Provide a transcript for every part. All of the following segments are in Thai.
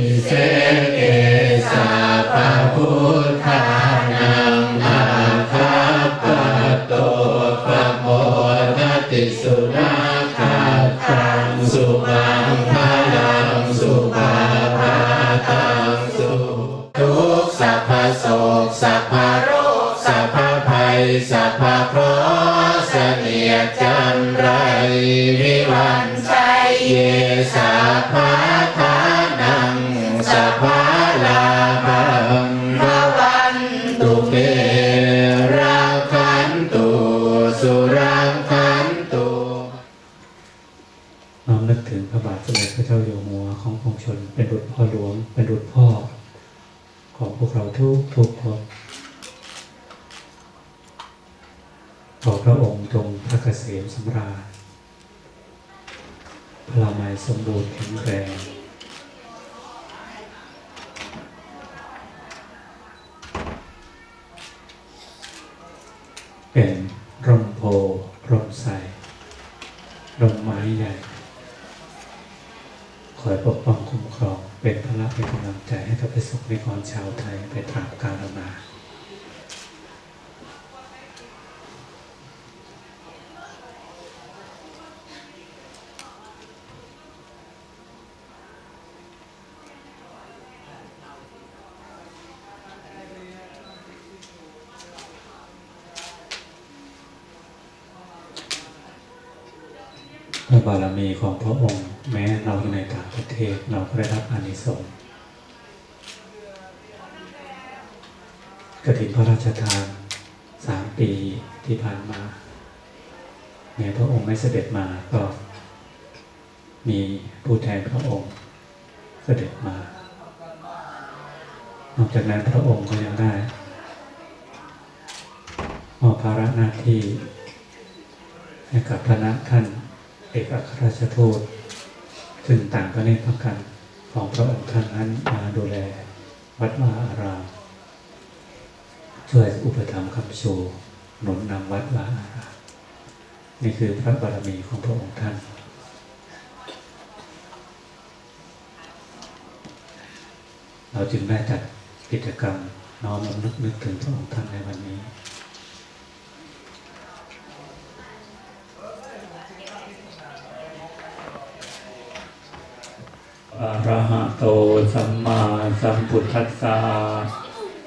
อิเสเกสาภะพุทธานังอาคา ถึงพระบาทสมเด็จพระเจ้าอยู่หัวของประองค์ชน เป็นบุตรพ่อหลวง เป็นบุตรพ่อ ของพวกเราทุกทุกคนขอพระองค์จงพระเกษมสำราญพลามัยสมบูรณ์แข็งแรง ระสบนิกรชาวไทยไปตราบกาลนาพระบารมีของพระองค์ แม้เราอยู่ในต่างประเทศเราก็ได้รับอานิสงส์ กฐินพระราชทานสามปีที่ผ่านมาแม้พระองค์ไม่เสด็จมาก็มีผู้แทนพระองค์เสด็จมา นอกจากนั้นพระองค์ก็ยังได้มอบภาระหน้าที่ให้กับคณะท่านเอกอัครราชทูตซึ่งต่างประเทศพักกันของพระองค์ท่านนั้นมาดูแล วัดวาอาราม ช่วยอุปถัมภ์คำชูหนุนนำวัดวาอารามนี่คือพระบารมีของพระองค์ท่าน เราจึงได้จัดกิจกรรมน้อมรำลึกนึกถึงพระองค์ท่านในวันนี้อะระหะโตสัมมาสัมพุทธัสสะ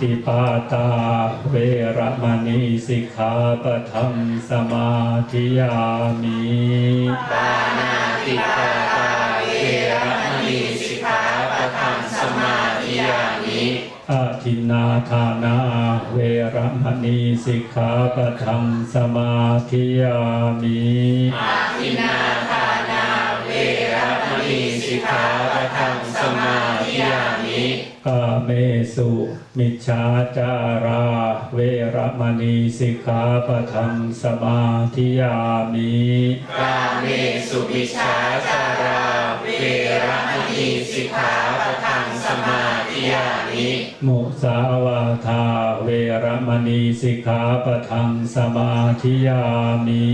ติปาตาเวระมณีสิกขาปะทังสมาธิยามิปานาติปาตาเวระมณีสิกขาปะทังสมาธิยามิอาทินนาทานาเวระมณีสิกขาปะทังสมาธิยามิอาทินนาทานา กาเมสุมิจฉาจาราเวระมณีสิกขาปะทังสมาธิยามิกาเมสุมิชฌาจาราเวระมณีสิกขาปะทังสมาธิยามิมุสาวาทาเวระมณีสิกขาปะทังสมาธิยามิ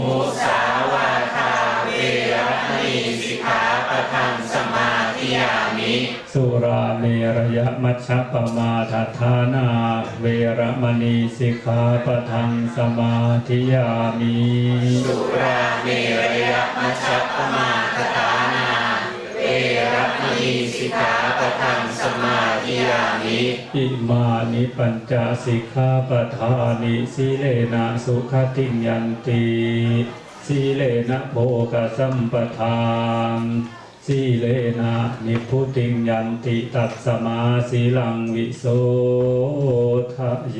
มุสาวาทาเวระมณีสิกขาปะทังสมาธิยามิ สุราเมรยมัชฌปมาทัฏฐานา เวระมณีสิกขาปะทังสมาธิยามิสุราเมรยมัชฌปมาทฐานา เวระมณีสิกขาปะทังสมาธิยามิอิมานิปัญจสิกขาปทานิสีเลนะสุขติงยันติสีเลนะโภกสัมปทาน สีเลนะนิพุติงยันติตัสสมาสีลังวิโสทะเย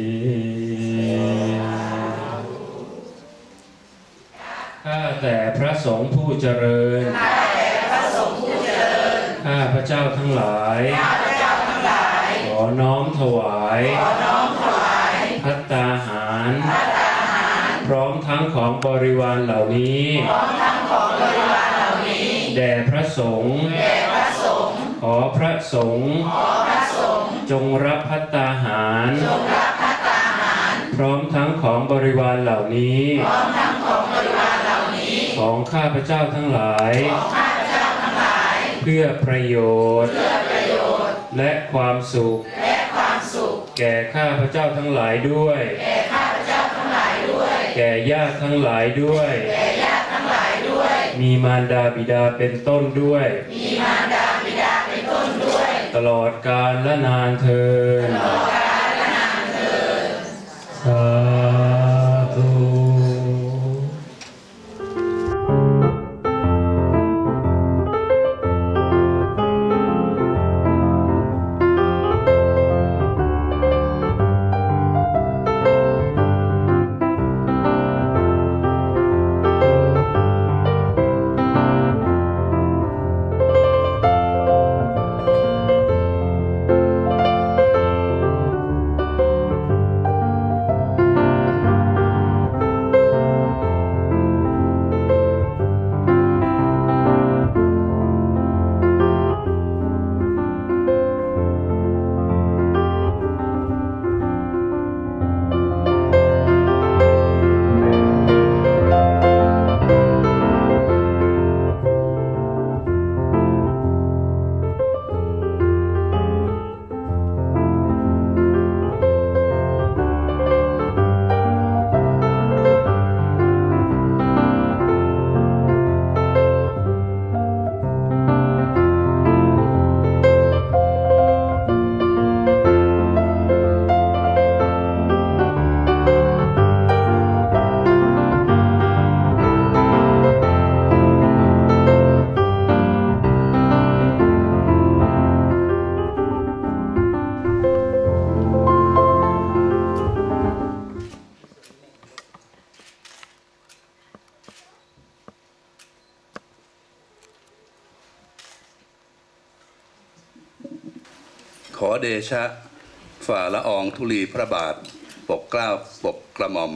ข้าแต่พระสงฆ์ผู้เจริญพระสงฆ์ผู้เจริญ ข้าพระเจ้าทั้งหลายขอน้อมถวายพัตตาหาร พร้อมทั้งของบริวารเหล่านี้ แด่พระสงฆ์ขอพระสงฆ์จงรับพัตตาหารพร้อมทั้งของบริวารเหล่านี้ ของข้าพเจ้าทั้งหลายเพื่อประโยชน์ และความสุขแก่ข้าพเจ้าทั้งหลายด้วย แก่ญาติทั้งหลายด้วย มีมารดาบิดาเป็นต้นด้วย ตลอดกาลและนานเทินส ขอเดชะ ฝ่าละอองธุลีพระบาท ปกเกล้าปกกระหม่อม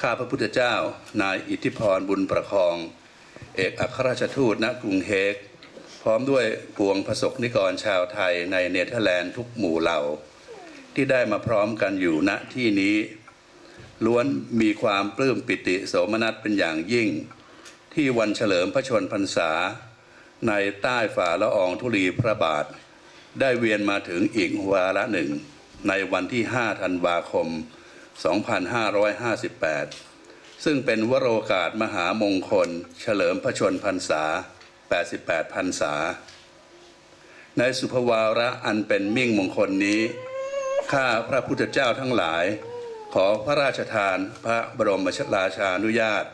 ข้าพระพุทธเจ้า นายอิทธิพรบุญประคอง เอกอัครราชทูตณกรุงเฮก พร้อมด้วยปวงประสบนิกรชาวไทยในเนเธอร์แลนด์ทุกหมู่เหล่า ที่ได้มาพร้อมกันอยู่ณที่นี้ ล้วนมีความปลื้มปิติโสมนัสเป็นอย่างยิ่ง ที่วันเฉลิมพระชนพรรษา ในใต้ฝ่าละอองธุลีพระบาท ได้เวียนมาถึงอีกวาระหนึ่ง ในวันที่ 5 ธันวาคม 2558 ซึ่งเป็นวโรกาสมหามงคล เฉลิมพระชนพรรษา 88 พรรษา ในสุภวาระอันเป็นมิ่งมงคลนี้ ข้าพระพุทธเจ้าทั้งหลาย ขอพระราชทานพระบรมราชานุญาต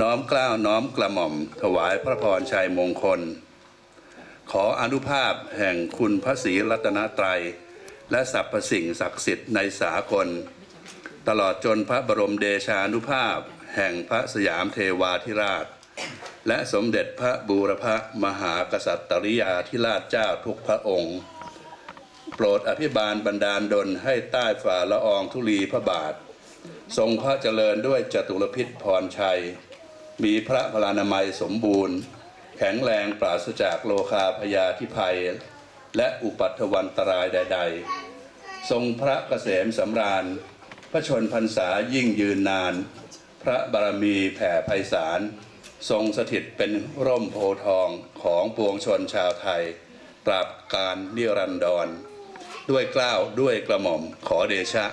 น้อมกล้าวน้อมกระหม่อมถวายพระพรชัยมงคล ขออนุภาพแห่งคุณพระศรีรัตนตรัย และสรรพสิ่งศักดิ์สิทธิ์ในสากล ตลอดจนพระบรมเดชานุภาพ แห่งพระสยามเทวาธิราช และสมเด็จพระบูรพมหากษัตริยาธิราชเจ้าทุกพระองค์ โปรดอภิบาลบันดาลดลให้ใต้ฝ่าละอองธุลีพระบาท ทรงพระเจริญด้วยจตุรพิษพรชัย มีพระพลานามัยสมบูรณ์ แข็งแรงปราศจากโลคาพยาธิภัย และอุปัตวันตรายใด ๆ ทรงพระเกษมสำราญ พระชนพรรษายิ่งยืนนาน พระบารมีแผ่ไพศาล ทรงสถิตเป็นร่มโพทองของปวงชนชาวไทย ตราบการนิรันดรด้วยเกล้าวด้วยกระหม่อมขอเดชะ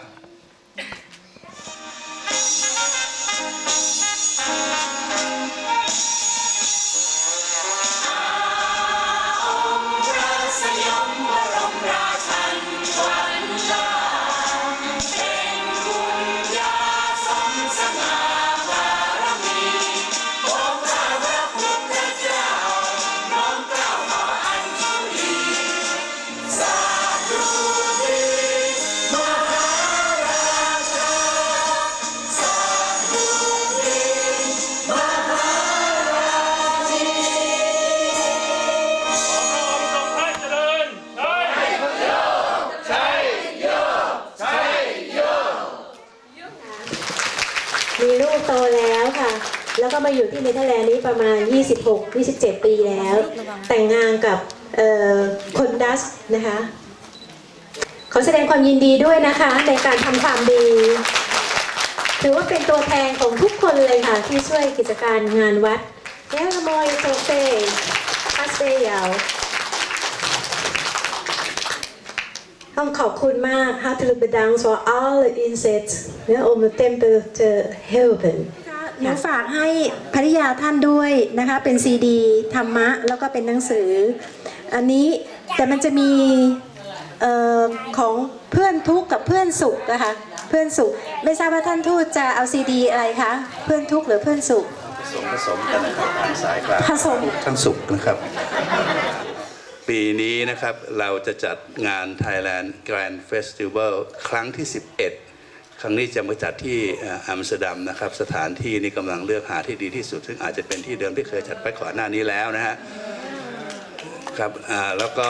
โตแล้วค่ะ แล้วก็มาอยู่ที่เนเธอร์แลนด์นี้ประมาณ 26-27 ปีแล้ว แต่งงานกับเอ่อคนดัชนะคะขอแสดงความยินดีด้วยนะคะ ในการทำความดี ถือว่าเป็นตัวแทนของทุกคนเลยค่ะ ที่ช่วยกิจการงานวัดแล้วมอยโซเฟพัสเตยว ต้องขอบคุณมาก Hartelijk bedankt voor alle inzet ja, om de tempel te helpen หนูฝากให้ภริยาท่านด้วยนะคะ เป็นซีดีธรรมะ แล้วก็เป็นหนังสือ อันนี้แต่มันจะมีเอ่อของเพื่อนทุกข์กับเพื่อนสุขนะคะเพื่อนสุข ไม่ทราบว่าท่านทูตจะเอาซีดีอะไรคะเพื่อนทุกข์หรือเพื่อนสุขผสมผสมกันนะครับทางสายกลางผสมทั้งสุขนะครับ ปีนี้นะครับเราจะจัดงาน Thailand Grand Festival ครั้งที่ 11 ครั้งนี้จะมาจัดที่อัมสเตอร์ดัมนะครับ สถานที่นี้กำลังเลือกหาที่ดีที่สุด ซึ่งอาจจะเป็นที่เดิมที่เคยจัดไปก่อนหน้านี้แล้วนะฮะครับแล้วก็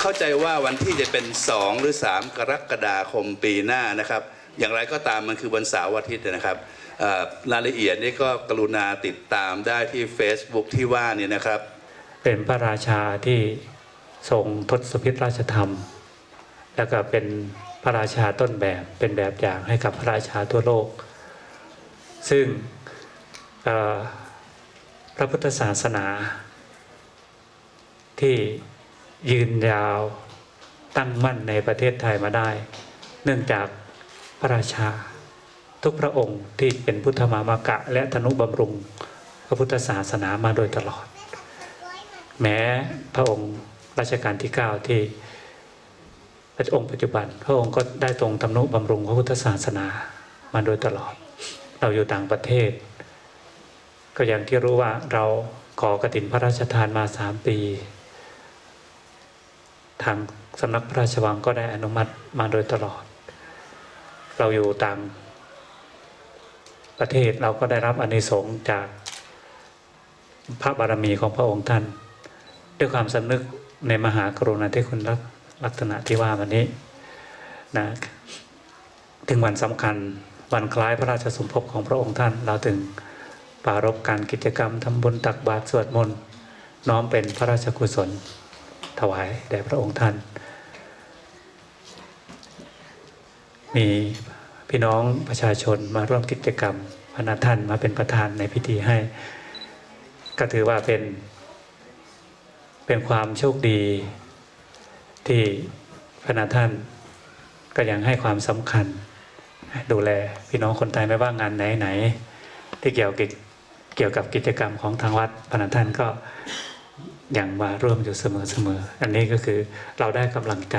เข้าใจว่าวันที่จะเป็น 2 หรือ 3 กรกฎาคมปีหน้านะครับ อย่างไรก็ตามมันคือวันเสาร์อาทิตย์นะครับรายละเอียดนี่ก็กรุณาติดตามได้ที่ Facebook ที่ว่านี่นะครับ เป็นพระราชาที่ทรงทศพิธราชธรรม แล้วก็เป็นพระราชาต้นแบบเป็นแบบอย่างให้กับพระราชาทั่วโลก ซึ่งพระพุทธศาสนา ที่ยืนยาวตั้งมั่นในประเทศไทยมาได้ เนื่องจากพระราชา ทุกพระองค์ที่เป็นพุทธมามากะและธนุบำรุง พระพุทธศาสนามาโดยตลอด แม้พระองค์รัชกาลที่ 9 ที่พระองค์ปัจจุบัน พระองค์ก็ได้ทรงทำนุบำรุงพระพุทธศาสนามาโดยตลอด เราอยู่ต่างประเทศ ก็อย่างที่รู้ว่าเราขอกระถินพระราชทานมาสามปี ทางสำนักพระราชวังก็ได้อนุมัติมาโดยตลอด เราอยู่ต่างประเทศเราก็ได้รับอนิสงส์จากพระบารมีของพระองค์ท่าน ด้วยความสำนึกในมหากรุณาธิคุณลักษณะที่ว่าวันนี้นะถึงวันสำคัญวันคล้ายพระราชสมภพของพระองค์ท่านเราถึงปรารบการกิจกรรมทำบุญตักบาตรสวดมนต์น้อมเป็นพระราชกุศลถวายแด่พระองค์ท่าน มีพี่น้องประชาชนมาร่วมกิจกรรมพระนาท่านมาเป็นประธานในพิธีให้ ก็ถือว่าเป็น เป็นความโชคดีที่พระนาท่านก็ยังให้ความสำคัญ ดูแลพี่น้องคนไทยไม่ว่างานไหนไหนๆที่เกี่ยวกับเกี่ยวกับกิจกรรมของทางวัดพระนาท่านก็ยังมาร่วมอยู่เสมอๆอันนี้ก็คือเราได้กำลังใจ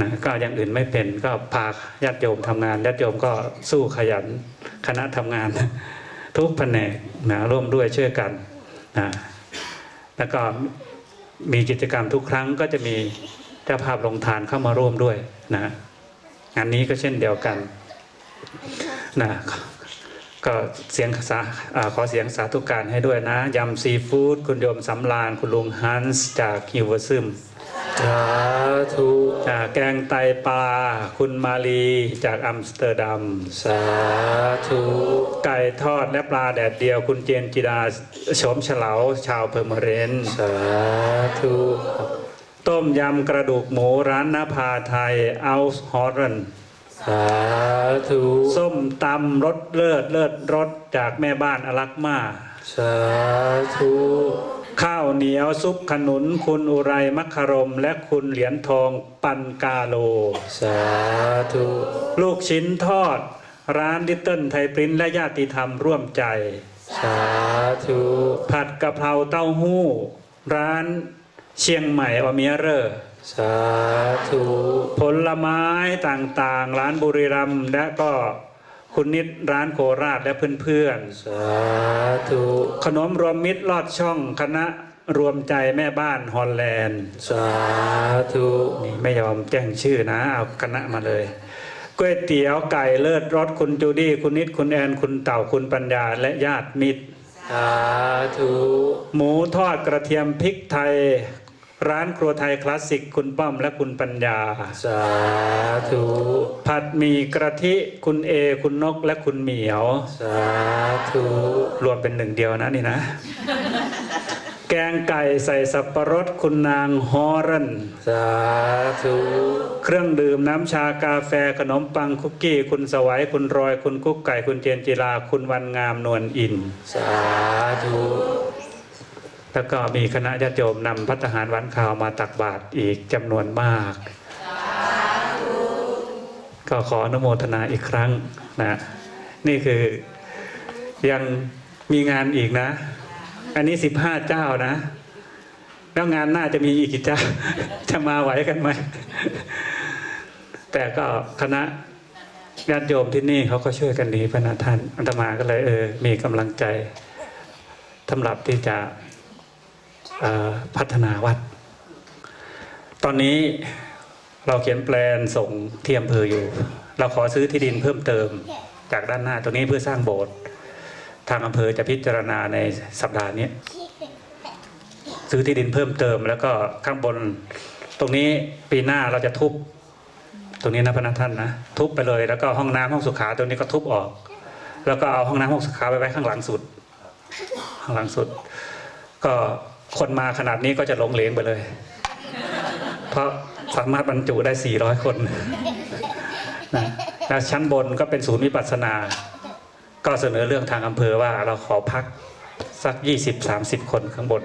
นะก็อย่างอื่นไม่เป็นก็พาญาติโยมทำงานญาติโยมก็สู้ขยันคณะทำงาน ทุกแผนกนะร่วมด้วยช่วยกันนะ แล้วก็มีกิจกรรมทุกครั้งก็จะมีเจ้าภาพลงทานเข้ามาร่วมด้วยนะงานนี้ก็เช่นเดียวกันนะก็เสียงสาขอเสียงสาธุการให้ด้วยนะยำซีฟู้ดคุณโยมสำรานคุณลุงฮันส์จากฮิวเวอร์ซึม สาธุจากแกงไตปลาคุณมาลีจากอัมสเตอร์ดัม สาธุไก่ทอดและปลาแดดเดียวคุณเจนจิดาโฉมเฉลาชาวเพอร์เมเรนต์สาธุต้มยำกระดูกหมูร้านนภาไทยเอาฮอร์นสาธุส้มตำรสเลิศเลิศรสจากแม่บ้านอลักมา สาธุ ข้าวเหนียวซุปขนุน คุณอุไรมัคคารม และคุณเหรียญทองปันกาโล สาธุ ลูกชิ้นทอด ร้านลิตเติ้ลไทยปริ้นและญาติธรรมร่วมใจ สาธุ ผัดกะเพราเต้าหู้ ร้านเชียงใหม่ออเมียเรอร์สาธุ ผลไม้ต่างๆ ร้านบุรีรัมย์และก็ คุณนิดร้านโคราชและเพื่อนสาธุๆขนมรวมมิตรลอดช่องคณะรวมใจแม่บ้านฮอลแลนด์สาธุนี่ไม่ยอมแจ้งชื่อนะเอาคณะมาเลยก๋วยเตี๋ยวไก่เลิศรสคุณจูดี้คุณนิดคุณแอนคุณเต่าคุณปัญญาและญาติมิตรสาธุหมูทอดกระเทียมพริกไทย ร้านครัวไทยคลาสสิกคุณป้อมและคุณปัญญา สาธุ ผัดหมี่กระทิคุณเอ คุณนกและคุณเหมียว สาธุ รวมเป็นหนึ่งเดียวนะนี่นะ แกงไก่ใส่สับประรดคุณนางฮอรันสาธุ เครื่องดื่มน้ำชากาแฟขนมปังคุกกี้ คุณสวัยคุณรอย คุณกุ๊กไก่คุณเจนจิลา คุณวันงามนวลอิน สาธุ แล้วก็มีคณะญาติโยมนำพัฒหารหวันข่าวมาตักบาตรอีกจำนวนมาก ก็ขออนุโมทนาอีกครั้งนะนี่คือยังมีงานอีกนะ อันนี้สิบห้าเจ้านะ แล้วงานหน้าจะมีอีกกี่เจ้า จะมาไหวกันไหม แต่ก็คณะญาติโยมที่นี่เขาก็ช่วยกันดีพระนะท่านอัตมาก็เลยเออมีกำลังใจสำหรับที่จะ พัฒนาวัด ตอนนี้เราเขียนแปลนส่งที่อำเภออยู่ เราขอซื้อที่ดินเพิ่มเติมจากด้านหน้าตรงนี้เพื่อสร้างโบสถ์ทางอำเภอจะพิจารณาในสัปดาห์นี้ ซื้อที่ดินเพิ่มเติม แล้วก็ข้างบน ตรงนี้ปีหน้าเราจะทุบ ตรงนี้นะพนักท่านนะทุบไปเลย แล้วก็ห้องน้ำห้องสุขาตรงนี้ก็ทุบออก แล้วก็เอาห้องน้ำห้องสุขาไปไว้ข้างหลังสุด ข้างหลังสุด ก็ คนมาขนาดนี้ก็จะหลงเหลงไปเลย เพราะสามารถบรรจุได้ 400 คนนะแล้วชั้นบนก็เป็นศูนย์วิปัสสนา ก็เสนอเรื่องทางอำเภอว่าเราขอพักสัก 20-30 คนข้างบน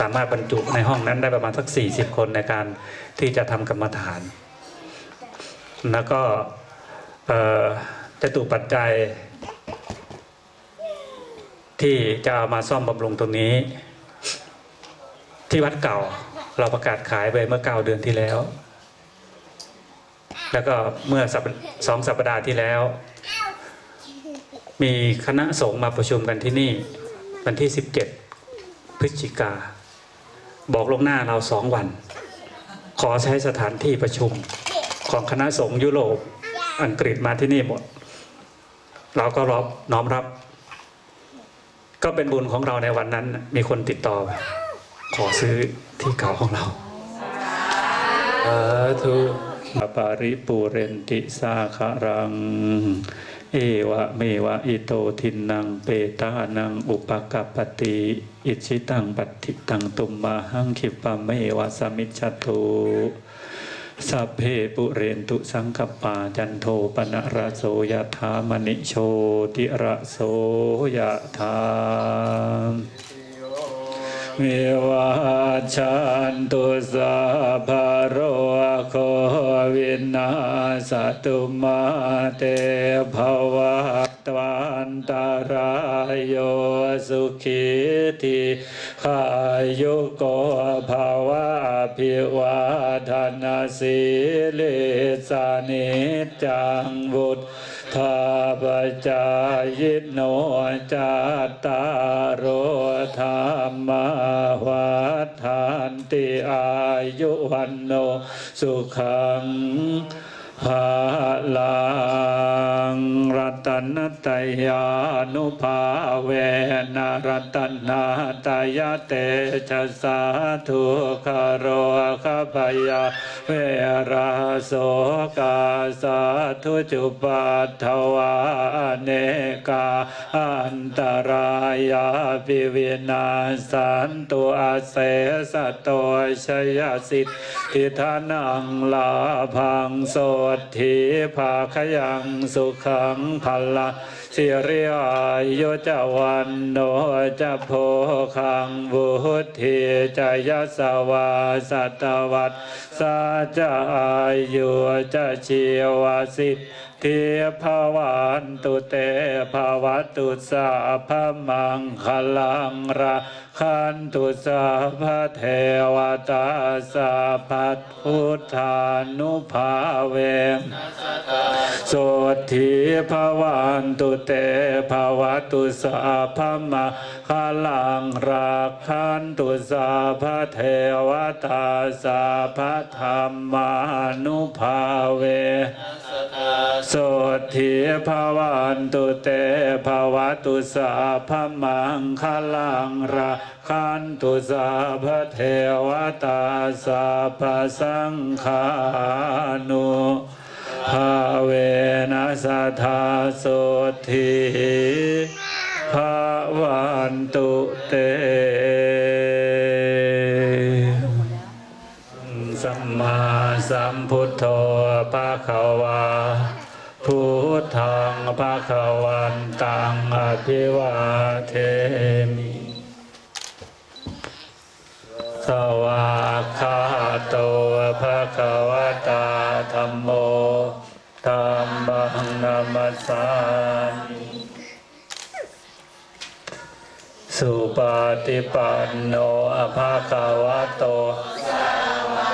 สามารถบรรจุในห้องนั้นได้ประมาณสัก 40 คนในการที่จะทำกรรมฐาน แล้วก็จะตุปัจจัยที่จะเอามาซ่อมบำรุงตรงนี้ ที่วัดเก่า เราประกาศขายไปเมื่อเก้าเดือนที่แล้ว แล้วก็เมื่อสองสัปดาห์ที่แล้ว มีคณะสงฆ์มาประชุมกันที่นี่ วันที่17พฤศจิกา บอกลงหน้าเราสองวัน ขอใช้สถานที่ประชุมของคณะสงฆ์ยุโรปอังกฤษมาที่นี่หมด เราก็รับน้อมรับ ก็เป็นบุญของเราในวันนั้น มีคนติดต่อ ขอซื้อที่เก่าของเราสาธุปาริปูเรนติสาคารัง เอวะเมวะอิโตทินังเปตานังอุปกัปปติ อิชิตังปัติตังตุมมาหังคิปะเมวะสมิจฉตุสัพเพปุเรนตุสังกปาจันโทปนะระโสยถามณิโชติระโสยถา วิวัชชันตุสัพพโรโควินาสตุมาเตภวัตวันตารายโยสุขีทีขายุโกภาวะพิวาทนาสีลิสานิจังบุตร ทาปจายโนจาตารโอธรรมวัฏานติอายุวันโนสุขัง ภาลังรัตนตยานุภาเวนรัตนาตยเตชะสาธุคารโรคพยาเวราโสกาสาธุจุปัทวาเนกาอันตรายาปิเวนาสันตุอาเสสะโตชยสิทธิธานังลาพังโสทีภาคยังสุขังพละสิริอายุจวันโนจะโพคังบุธีจยสวาสัตวัตสาจะอายุจะชีวสิ เทธิภาวันตุเตภาวตุสาพมังคลังราคันตุสาพเทวตาสาพัทพุทธานุภาเวโสทิภวันตุเตภวตุสาพมะคลังรักขันตุสาพเทวตาสาพธรรมานุภาเวส ทีภาวันตุเตภาวตุสาพมังคลังราคันตุสาพเทวตาสาพสังขานุภาเวนัสธาสุทีภาวันตุเตสัมมาสัมพุทโธภะคะวา ภะคะวันตังอภิวาเทมิสวากขาโตภะคะวะตาธัมโมธัมมังนัมสสามิสุปฏิปันโนภะคะวะโต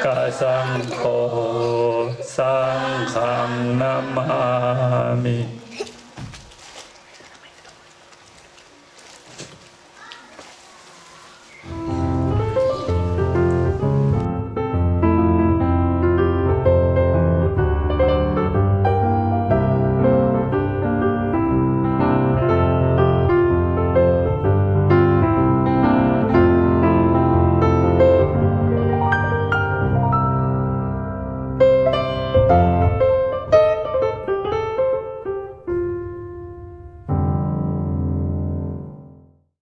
กสังโฆสังฆังนามามิ